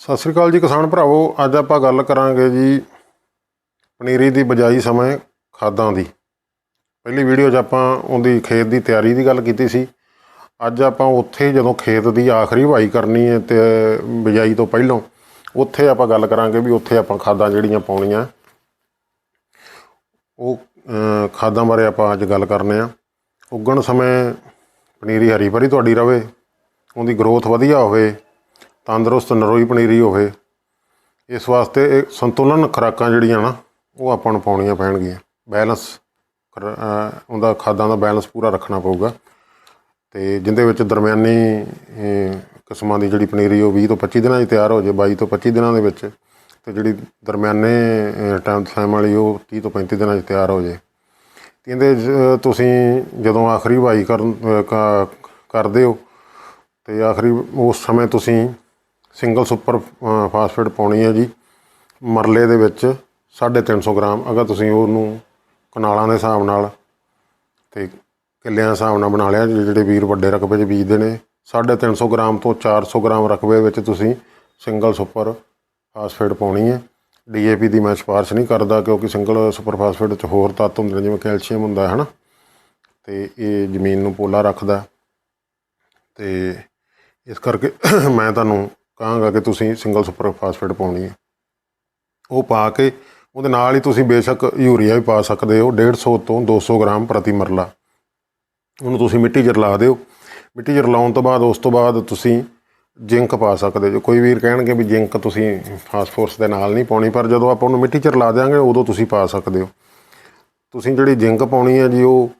ਸਤਿ ਸ੍ਰੀ ਅਕਾਲ ਜੀ ਕਿਸਾਨ ਭਰਾਵੋ, ਅੱਜ ਆਪਾਂ ਗੱਲ ਕਰਾਂਗੇ ਜੀ ਪਨੀਰੀ ਦੀ ਬਜਾਈ ਸਮੇਂ ਖਾਦਾਂ ਦੀ। ਪਹਿਲੀ ਵੀਡੀਓ 'ਚ ਆਪਾਂ ਉਹਦੀ ਖੇਤ ਦੀ ਤਿਆਰੀ ਦੀ ਗੱਲ ਕੀਤੀ ਸੀ। ਅੱਜ ਆਪਾਂ ਉੱਥੇ ਜਦੋਂ ਖੇਤ ਦੀ ਆਖਰੀ ਵਾਈ ਕਰਨੀ ਹੈ ਤੇ ਬਜਾਈ ਤੋਂ ਪਹਿਲਾਂ ਉੱਥੇ ਆਪਾਂ ਗੱਲ ਕਰਾਂਗੇ ਵੀ ਉੱਥੇ ਆਪਾਂ ਖਾਦਾਂ ਜਿਹੜੀਆਂ ਪਾਉਣੀਆਂ। ਉਹ ਖਾਦਾਂ ਬਾਰੇ ਆਪਾਂ ਅੱਜ ਗੱਲ ਕਰਨੇ ਆ। ਉੱਗਣ ਸਮੇਂ ਪਨੀਰੀ ਹਰੀ ਭਰੀ ਤੁਹਾਡੀ ਰਵੇ, ਉਹਦੀ ਗਰੋਥ ਵਧੀਆ ਹੋਵੇ ਤੰਦਰੁਸਤ ਨਰੋਈ ਪਨੀਰੀ ਹੋਵੇ, ਇਸ ਵਾਸਤੇ ਇਹ ਸੰਤੁਲਨ ਖੁਰਾਕਾਂ ਜਿਹੜੀਆਂ ਨਾ, ਉਹ ਆਪਾਂ ਨੂੰ ਪਾਉਣੀਆਂ ਪੈਣਗੀਆਂ। ਬੈਲੈਂਸ ਕਰ- ਉਹਦਾ ਖਾਦਾਂ ਦਾ ਬੈਲੈਂਸ ਪੂਰਾ ਰੱਖਣਾ ਪਊਗਾ। ਤੇ ਜਿੰਦੇ ਵਿੱਚ ਦਰਮਿਆਨੀ ਕਿਸਮਾਂ ਦੀ ਜਿਹੜੀ ਪਨੀਰੀ ਉਹ 20 ਤੋਂ 25 ਦਿਨਾਂ 'ਚ ਤਿਆਰ ਹੋ ਜੇ 22 ਤੋਂ 25 ਦਿਨਾਂ ਦੇ ਵਿੱਚ, ਤੇ ਜਿਹੜੀ ਦਰਮਿਆਨੇ ਟਾਈਮ ਟਾਈਮ ਵਾਲੀ, ਉਹ 30 ਤੋਂ 35 ਦਿਨਾਂ 'ਚ ਤਿਆਰ ਹੋ ਜੇ। ਤੇ ਇਹਦੇ ਤੁਸੀਂ ਜਦੋਂ ਆਖਰੀ ਵਾਈ ਕਰਨ ਕ- ਕਰਦੇ ਹੋ, ਤੇ ਆਖਰੀ, ਉਸ ਸਮੇਂ ਤੁਸੀਂ ਸਿੰਗਲ ਸੁਪਰ ਅ, ਫਾਸਫੇਟ ਪਾਉਣੀ ਹੈ ਜੀ। ਮਰਲੇ ਦੇ ਵਿੱਚ 350 ਗ੍ਰਾਮ ਅਗਰ ਤੁਸੀਂ ਉਹਨੂੰ ਕਨਾਲਾਂ ਦੇ ਹਿਸਾਬ ਨਾਲ ਤੇ ਕਿੱਲਿਆਂ ਦੇ ਹਿਸਾਬ ਨਾਲ ਬਣਾ ਲਿਆ ਜੇ ਜਿਹੜੇ ਵੀਰ ਵੱਡੇ ਰਕਬੇ 'ਚ ਬੀਜਦੇ ਨੇ 350 ਗ੍ਰਾਮ ਤੋਂ 400 ਗ੍ਰਾਮ ਰਕਬੇ ਵਿੱਚ ਤੁਸੀਂ ਸਿੰਗਲ ਸੁਪਰ ਫਾਸਫੇਟ ਪਾਉਣੀ ਹੈ। ਡੀਏਪੀ ਦੀ ਮੈਂ ਸਿਫਾਰਿਸ਼ ਨਹੀਂ ਕਰਦਾ ਕਿਉਂਕਿ ਸਿੰਗਲ ਸੁਪਰ ਫਾਸਫੇਟ 'ਚ ਹੋਰ ਤੱਤ ਹੁੰਦੇ ਨੇ ਜਿਵੇਂ ਕੈਲਸ਼ੀਅਮ ਹੁੰਦਾ ਹੈ ਹਨਾ। ਤੇ ਇਹ ਜ਼ਮੀਨ ਨੂੰ ਪੋਲਾ ਰੱਖਦਾ। ਤੇ ਇਸ ਕਰਕੇ ਮੈਂ ਤੁਹਾਨੂੰ ਕਹਾਂਗਾ ਕਿ ਤੁਸੀਂ ਸਿੰਗਲ ਸੁਪਰ ਫਾਸਫੇਟ ਪਾਉਣੀ ਹੈ। ਉਹ ਪਾ ਕੇ ਉਹਦੇ ਨਾਲ ਹੀ ਤੁਸੀਂ ਬੇਸ਼ੱਕ ਯੂਰੀਆ ਵੀ ਪਾ ਸਕਦੇ ਹੋ 150 ਤੋਂ 200 ਗ੍ਰਾਮ ਪ੍ਰਤੀ ਮਰਲਾ। ਉਹਨੂੰ ਤੁਸੀਂ ਮਿੱਟੀ 'ਚ ਰਲਾ ਦਿਓ। ਮਿੱਟੀ 'ਚ ਰਲਾਉਣ ਤੋਂ ਬਾਅਦ ਉਸ ਤੋਂ ਬਾਅਦ ਤੁਸੀਂ ਜਿੰਕ ਪਾ ਸਕਦੇ ਜੋ ਕੋਈ ਵੀਰ ਕਹਿਣਗੇ ਵੀ ਜਿੰਕ ਤੁਸੀਂ ਫਾਸਫੋਰਸ ਦੇ ਨਾਲ ਨਹੀਂ ਪਾਉਣੀ, ਪਰ ਜਦੋਂ ਆਪਾਂ ਉਹਨੂੰ ਮਿੱਟੀ 'ਚ ਰਲਾ ਦਿਆਂਗੇ, ਉਦੋਂ ਤੁਸੀਂ ਪਾ ਸਕਦੇ ਹੋ। ਤੁਸੀਂ ਜਿਹੜੀ ਜਿੰਕ ਪਾਉਣੀ ਹੈ ਜੀ, ਉਹ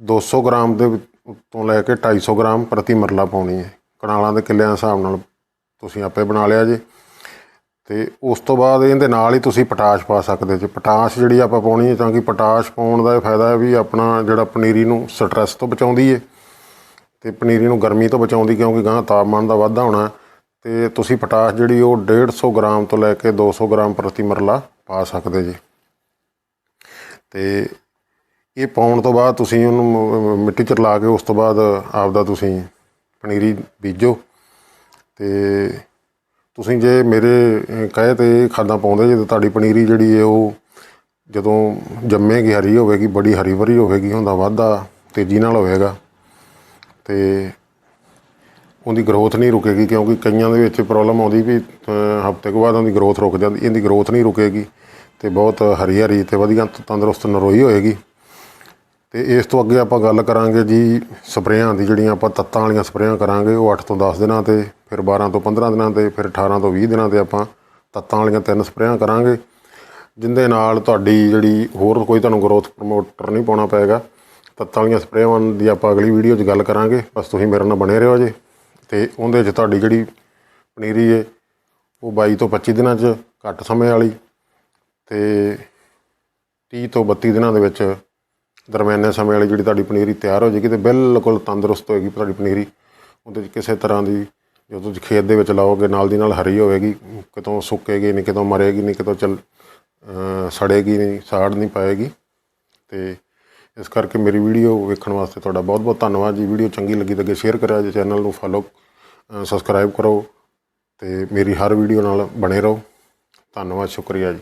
200 ਗ੍ਰਾਮ ਦੇ ਤੋਂ ਲੈ ਕੇ 250 ਗ੍ਰਾਮ ਪ੍ਰਤੀ ਮਰਲਾ ਪਾਉਣੀ ਹੈ। ਕਨਾਲਾਂ ਦੇ ਕਿੱਲਿਆਂ ਦੇ ਹਿਸਾਬ ਨਾਲ ਤੁਸੀਂ ਆਪੇ ਬਣਾ ਲਿਆ ਜੇ। ਤੇ ਉਸ ਤੋਂ ਬਾਅਦ ਇਹਦੇ ਨਾਲ ਹੀ ਤੁਸੀਂ ਪੋਟਾਸ਼ ਪਾ ਸਕਦੇ ਜੇ। ਪੋਟਾਸ਼ ਜਿਹੜੀ ਆਪਾਂ ਪਾਉਣੀ ਹੈ ਤਾਂ ਕਿ ਪੋਟਾਸ਼ ਪਾਉਣ ਦਾ ਇਹ ਫਾਇਦਾ ਹੈ ਵੀ ਆਪਣਾ ਜਿਹੜਾ ਪਨੀਰੀ ਨੂੰ ਸਟ੍ਰੈਸ ਤੋਂ ਬਚਾਉਂਦੀ ਹੈ। ਤੇ ਪਨੀਰੀ ਨੂੰ ਗਰਮੀ ਤੋਂ ਬਚਾਉਂਦੀ ਕਿਉਂਕਿ ਗਾਂ ਤਾਪਮਾਨ ਦਾ ਵਾਧਾ ਹੋਣਾ। ਤੇ ਤੁਸੀਂ ਪੋਟਾਸ਼ ਜਿਹੜੀ ਉਹ 150 ਗ੍ਰਾਮ ਤੋਂ ਲੈ ਕੇ 200 ਗ੍ਰਾਮ ਪ੍ਰਤੀ ਮਰਲਾ ਪਾ ਸਕਦੇ ਜੀ। ਤੇ ਇਹ ਪਾਉਣ ਤੋਂ ਬਾਅਦ ਤੁਸੀਂ ਉਹਨੂੰ ਮਿੱਟੀ 'ਚ ਰਲਾ ਕੇ ਉਸ ਤੋਂ ਬਾਅਦ ਆਪਦਾ ਤੁਸੀਂ ਪਨੀਰੀ ਬੀਜੋ ਤੇ ਤੁਸੀਂ ਜੇ ਮੇਰੇ ਅਹ, ਕਹੇ ਤੇ ਖਾਦਾਂ ਪਾਉਂਦੇ ਜੇ ਤਾਂ ਤੁਹਾਡੀ ਪਨੀਰੀ ਜਿਹੜੀ ਹੈ ਉਹ ਜਦੋਂ ਜੰਮੇਗੀ ਹਰੀ ਹੋਵੇਗੀ ਬੜੀ ਹਰੀ ਭਰੀ ਹੋਵੇਗੀ ਹੁੰਦਾ ਵਾਧਾ ਤੇਜ਼ੀ ਨਾਲ ਹੋਵੇਗਾ ਤੇ ਉਹਦੀ ਗਰੋਥ ਨਹੀਂ ਰੁਕੇਗੀ ਕਿਉਂਕਿ ਕਈਆਂ ਦੇ ਵਿੱਚ ਪ੍ਰੋਬਲਮ ਆਉਂਦੀ ਵੀ ਹਫ਼ਤੇ ਕੁ ਬਾਅਦ ਉਹਦੀ ਗਰੋਥ ਰੁਕ ਜਾਂਦੀ ਇਹਦੀ ਗਰੋਥ ਨਹੀਂ ਰੁਕੇਗੀ ਤੇ ਬਹੁਤ ਹਰੀ ਹਰੀ ਤੇ ਵਧੀਆ ਤੰਦਰੁਸਤ ਨਰੋਈ ਹੋਏਗੀ। ਤੇ ਇਸ ਤੋਂ ਅੱਗੇ ਆਪਾਂ ਗੱਲ ਕਰਾਂਗੇ ਜੀ ਸਪਰੇਆਂ ਦੀ, ਜਿਹੜੀਆਂ ਆਪਾਂ ਤੱਤਾਂ ਵਾਲੀਆਂ ਸਪਰੇਆਂ ਕਰਾਂਗੇ, ਉਹ 8 ਤੋਂ 10 ਦਿਨਾਂ ਤੇ, ਫਿਰ 12 ਤੋਂ 15 ਦਿਨਾਂ ਤੇ, ਫਿਰ 18 ਤੋਂ 20 ਦਿਨਾਂ ਤੇ ਆਪਾਂ ਤੱਤਾਂ ਵਾਲੀਆਂ ਤਿੰਨ ਸਪਰੇਆਂ ਕਰਾਂਗੇ, ਜਿੰਦੇ ਨਾਲ ਤੁਹਾਡੀ ਜਿਹੜੀ ਹੋਰ ਕੋਈ ਤੁਹਾਨੂੰ ਗਰੋਥ ਪ੍ਰਮੋਟਰ ਨਹੀਂ ਪਾਉਣਾ ਪਏਗਾ। ਤੱਤਾਂ ਵਾਲੀਆਂ ਸਪਰੇਆਂ ਦੀ ਆਪਾਂ ਅਗਲੀ ਵੀਡੀਓ 'ਚ ਗੱਲ ਕਰਾਂਗੇ। ਬਸ ਤੁਸੀਂ ਮੇਰੇ ਨਾਲ ਬਣੇ ਰਹੋ ਜੇ। ਤੇ ਉਹਦੇ 'ਚ ਤੁਹਾਡੀ ਜਿਹੜੀ ਪਨੀਰੀ ਹੈ ਉਹ 22 ਤੋਂ 25 ਦਿਨਾਂ 'ਚ ਘੱਟ ਸਮੇਂ ਵਾਲੀ ਤੇ 30 ਤੋਂ 32 ਦਿਨਾਂ ਦੇ ਵਿੱਚ ਦਰਮਿਆਨੇ ਸਮੇਂ ਵਾਲੀ ਜਿਹੜੀ ਤੁਹਾਡੀ ਪਨੀਰੀ ਤਿਆਰ ਹੋ ਜਾਏਗੀ ਤੇ ਬਿਲਕੁਲ ਤੰਦਰੁਸਤ ਹੋਏਗੀ ਤੁਹਾਡੀ ਪਨੀਰੀ, ਉਹਦੇ 'ਚ ਕਿਸੇ ਤਰ੍ਹਾਂ ਦੀ ਜਦੋਂ ਤੁਸੀਂ ਖੇਤ ਦੇ ਵਿੱਚ ਲਾਓਗੇ, ਨਾਲ ਦੀ ਨਾਲ ਹਰੀ ਹੋਵੇਗੀ, ਕਿਤੋਂ ਸੁੱਕੇਗੀ ਨਹੀਂ, ਕਿਤੋਂ ਮਰੇਗੀ ਨਹੀਂ, ਕਿਤੋਂ ਚੱਲ ਸੜੇਗੀ ਨਹੀਂ, ਸਾੜ ਨਹੀਂ ਪਾਏਗੀ। ਤੇ ਇਸ ਕਰਕੇ ਮੇਰੀ ਵੀਡੀਓ ਵੇਖਣ ਵਾਸਤੇ ਤੁਹਾਡਾ ਬਹੁਤ ਬਹੁਤ ਧੰਨਵਾਦ ਜੀ। ਵੀਡੀਓ ਚੰਗੀ ਲੱਗੀ ਤਾਂ ਅੱਗੇ ਸ਼ੇਅਰ ਕਰਿਆ ਜੀ ਚੈਨਲ ਨੂੰ ਫੋਲੋ ਸਬਸਕ੍ਰਾਈਬ ਕਰੋ ਤੇ ਮੇਰੀ ਹਰ ਵੀਡੀਓ ਨਾਲ ਬਣੇ ਰਹੋ। ਧੰਨਵਾਦ, ਸ਼ੁਕਰੀਆ ਜੀ।